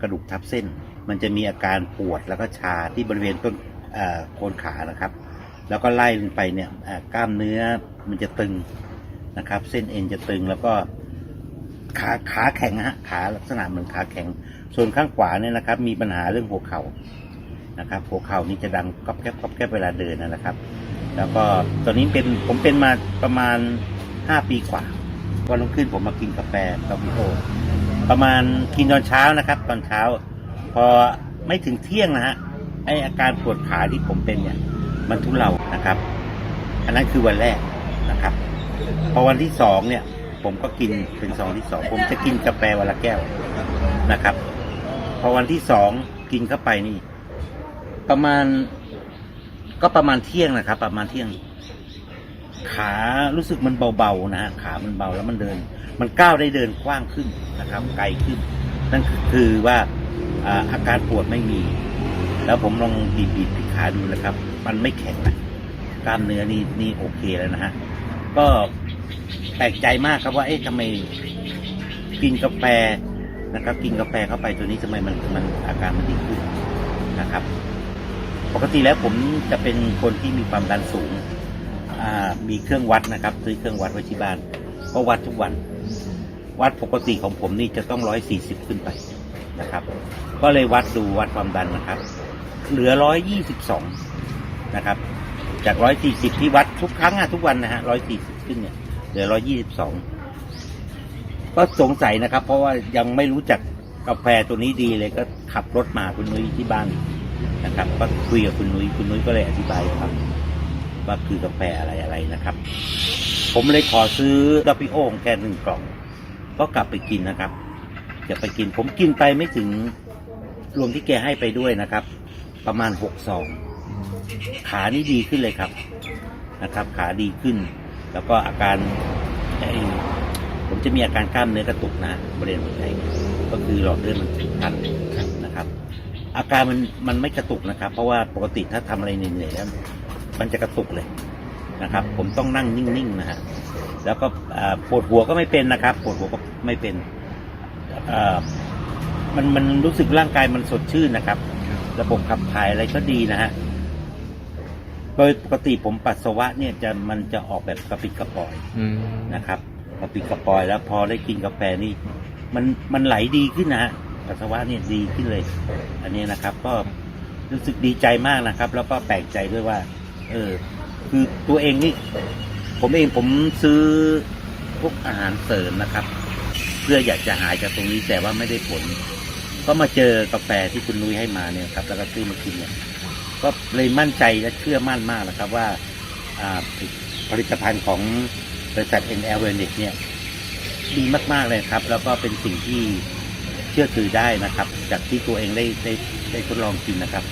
กระดูกทับเส้น มันจะมีอาการปวดแล้วก็ชาที่บริเวณต้นโคนขานะครับ แล้วก็ไล่ลงไปเนี่ยกล้ามเนื้อมันจะตึงนะครับ เส้นเอ็นจะตึงแล้วก็ขาขาแข็งฮะขาลักษณะเหมือนขาแข็ง ส่วนข้างขวาเนี่ยนะครับ มีปัญหาเรื่องหัวเข่านะครับ หัวเข่านี่จะดังก๊อบแก๊บก๊อบแก๊บเวลาเดินนะครับ แล้วก็ตอนนี้เป็นผมเป็นมาประมาณห้าปีกว่าวันรุ่งขึ้นผมมากินกาแฟตอบิโอ ประมาณกินตอนเช้านะครับ ตอนเช้า พอไม่ถึงเที่ยงนะฮะไออาการปวดขาที่ผมเป็นเนี่ย มันทุเลานะครับ อันนั้นคือวันแรกนะครับ พอวันที่สองเนี่ย ผมก็กินเป็นซองที่สองผมจะกินกาแฟวันละแก้วนะครับ พอวันที่สองกินเข้าไปนี่ ประมาณก็ประมาณเที่ยงนะครับ ประมาณเที่ยง ขารู้สึกมันเบาๆนะฮะขามันเบาแล้วมันเดิน มันก้าวได้เดินกว้างขึ้นนะครับ ไกลขึ้น นั่นคือว่าอาการปวดไม่มี แล้วผมลองบีบบีบขาดูนะครับ มันไม่แข็งนะกล้ามเนื้อนี่นี่โอเคแล้วนะฮะก็แปลกใจมากครับว่าเอ๊ะทำไมกินกาแฟนะครับ กินกาแฟเข้าไปตัวนี้ทำไมมันมันอาการมันดีขึ้นนะครับ ปกติแล้วผมจะเป็นคนที่มีความดันสูง มีเครื่องวัดนะครับ ซื้อเครื่องวัดไว้ที่บ้านก็วัดทุกวัน วัดปกติของผมนี่จะต้องร้อยสี่สิบขึ้นไปนะครับ ก็เลยวัดดูวัดความดันนะครับ เหลือร้อยยี่สิบสองนะครับ จากร้อยสี่สิบที่วัดทุกครั้งอะทุกวันนะฮะร้อยสี่สิบขึ้นเนี่ยเหลือร้อยยี่สิบสองก็สงสัยนะครับ เพราะว่ายังไม่รู้จักกาแฟตัวนี้ดีเลยก็ขับรถมาคุณนุ้ยที่บ้านนะครับ ก็คุยกับคุณนุ้ยคุณนุ้ยก็เลยอธิบายครับ ว่าคือกาแฟอะไรอะไรนะครับ ผมเลยขอซื้อดอปิโอของแกหนึ่งกล่อง ก็กลับไปกินนะครับจะไปกินผมกินไปไม่ถึงรวมที่แกให้ไปด้วยนะครับ ประมาณหกซองขานี่ดีขึ้นเลยครับนะครับ ขาดีขึ้น แล้วก็อาการไอ้ผมจะมีอาการกล้ามเนื้อกระตุกนะบริเวณหัวใจก็คือหลอดเลือดมันตันนะครับ อาการมันมันไม่กระตุกนะครับ เพราะว่าปกติถ้าทำอะไรเหนื่อยๆแล้ว มันจะกระตุกเลยนะครับ ผมต้องนั่งนิ่งๆนะฮะแล้วก็อ่าปวดหัวก็ไม่เป็นนะครับ ปวดหัวก็ไม่เป็นอ่ามันมันรู้สึกร่างกายมันสดชื่นนะครับ ระบบขับถ่ายอะไรก็ดีนะฮะโดยปกติผมปัสสาวะเนี่ยจะมันจะออกแบบกระปิดกระปอยอืมนะครับกระปิดกระปอยแล้วพอได้กินกาแฟนี่มันมันไหลดีขึ้นนะฮะปัสสาวะเนี่ยดีขึ้นเลย อันนี้นะครับ ก็รู้สึกดีใจมากนะครับ แล้วก็แปลกใจด้วยว่า เออ คือตัวเองนี่ ผมเองผมซื้อพวกอาหารเสริมนะครับ เพื่ออยากจะหายจากตรงนี้แต่ว่าไม่ได้ผล ก็มาเจอกาแฟที่คุณนุ้ยให้มาเนี่ยครับ แล้วก็ซื้อมากินเนี่ยก็เลยมั่นใจและเชื่อมั่นมากนะครับว่าอ่าผลิตภัณฑ์ของบริษัท NL Wellness เนี่ยดีมาก ๆ เลยครับ แล้วก็เป็นสิ่งที่เชื่อถือได้นะครับ จากที่ตัวเองได้ได้ได้ทดลองกินนะครับ